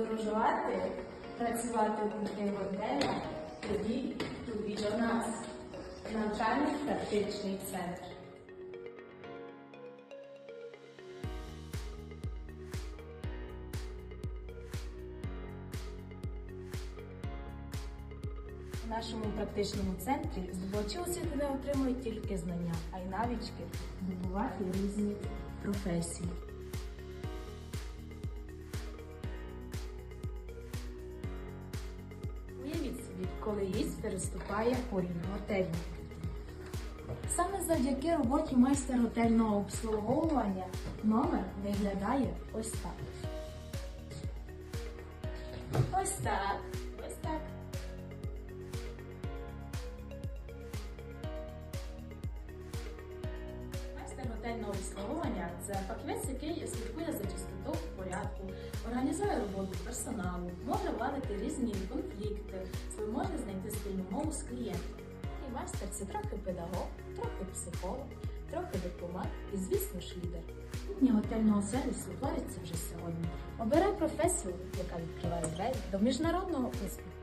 подорожувати, працювати крутих готелях, тоді тобі до нас. Навчальний практичний центр. У нашому практичному центрі здобувачі освіти не отримують тільки знання, а й навички здобувати різні професії. Коли гість переступає поріг готелю. Саме завдяки роботі майстер готельного обслуговування номер виглядає ось так. Ось так. Ось так. Майстер готельного обслуговування це фахівець, який слідкує за чистотою порядку, організує роботу персоналу, може владити різні знайти спільну з клієнтом. І майстер це трохи педагог, трохи психолог, трохи дипломат і, звісно ж, лідер. Кухня готельного сервісу твориться вже сьогодні. Обирай професію, яка відкриває двері до міжнародного успіху.